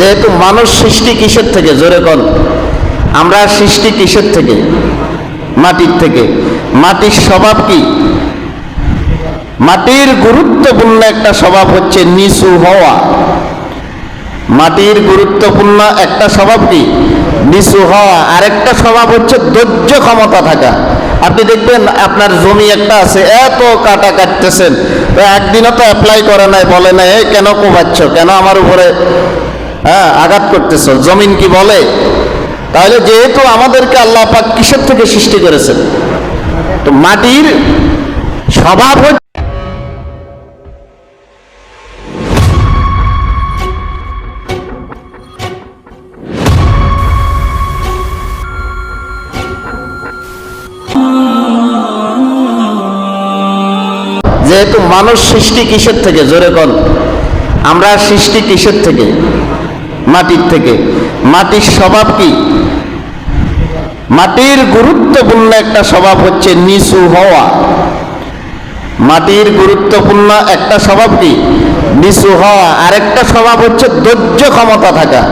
যেহেতু মানুষ সৃষ্টি কিসের থেকে? জোরে কন। আমরা সৃষ্টি কিসের থেকে? মাটির থেকে। মাটির স্বভাব কি? মাটির গুরুত্বপূর্ণ একটা স্বভাব হচ্ছে নিচু হওয়া। মাটির গুরুত্বপূর্ণ একটা স্বভাব কি? নিচু হওয়া। আরেকটা স্বভাব হচ্ছে ধৈর্য ক্ষমতা থাকা। আপনি দেখবেন আপনার জমি একটা আছে, এত কাটা কাটতেছেন। একদিনও তো অ্যাপ্লাই করে নাই, বলে নাই, "এই কেন কোবাচ্ছ? কেন আমার উপরে হ্যাঁ আঘাত করতেছ। জমিন কি বলে? তাহলে যেহেতু আমাদেরকে আল্লাহ পাক কিসের থেকে সৃষ্টি করেছেন? তো মাটির স্বভাব হচ্ছে যেহেতু মানুষ সৃষ্টি কিসের থেকে? জোরে কন। আমরা সৃষ্টি কিসের থেকে? মাটির থেকে। মাটির স্বভাব কি? মাটির গুরুত্বপূর্ণ একটা স্বভাব হচ্ছে নিচু হওয়া। মাটির গুরুত্বপূর্ণ একটা স্বভাব কি? নিচু হওয়া। আরেকটা স্বভাব হচ্ছে ধৈর্য ক্ষমতা থাকা।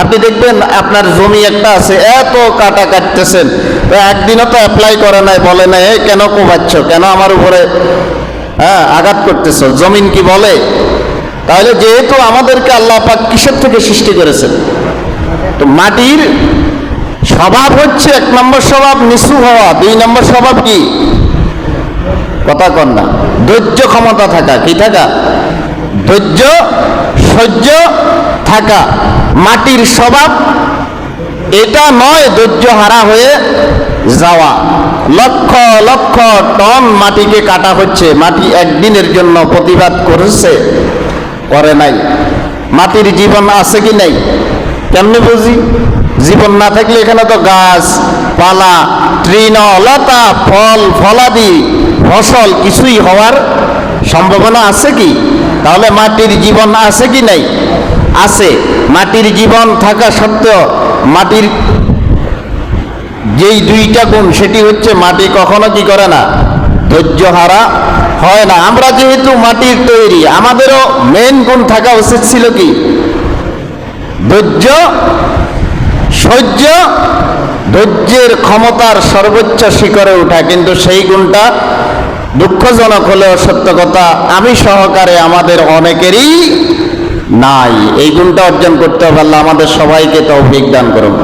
আপনি দেখবেন আপনার জমি একটা আছে, এত কাটা কাটতেছেন। একদিনও তো অ্যাপ্লাই করে নাই, বলে নাই, "এই কেন কোবাচ্ছ? কেন আমার উপরে হ্যাঁ আঘাত করতেছ? জমিন কি বলে? তাহলে যেহেতু আমাদেরকে আল্লাহ পাক কিসের থেকে সৃষ্টি করেছেন? তো মাটির স্বভাব হচ্ছে এক নম্বর স্বভাব, নিচু হওয়া। দুই নম্বর স্বভাব কি? কথা কন না। ধৈর্য ক্ষমতা থাকা। কি থাকা? ধৈর্য, সহ্য থাকা। মাটির স্বভাব, এটা নয় ধৈর্য হারা হয়ে যাওয়া। লক্ষ লক্ষ টন মাটিকে কাটা হচ্ছে। মাটি একদিনের জন্য প্রতিবাদ করেছে। করে নাই। মাটির জীবন আছে কি নাই? কেমনি বুঝি? জীবন না থাকলে এখানে তো গাছ, পালা, তৃণ, লতা, ফল, ফলাদি, ফসল কিছুই হওয়ার সম্ভাবনা আছে কি? তাহলে মাটির জীবন আছে কি নাই? আছে। মাটির জীবন থাকা সত্ত্বেও মাটির যেই দুইটা গুণ, সেটি হচ্ছে মাটি কখনো কি করে না? ধৈর্য হারা হয় না। আমরা যেহেতু মাটির তৈরি, আমাদেরও মেন গুণ থাকা উচিত ছিল কি? ধৈর্য, সহ্য, ধৈর্যের ক্ষমতার সর্বোচ্চ শিখরে ওঠা। কিন্তু সেই গুণটা দুঃখজনক হলেও সত্য কথা, আমি সহকারে আমাদের অনেকেরই নাই। এই গুণটা অর্জন করতে আল্লাহ আমাদের সবাইকে তৌফিক দান করুন।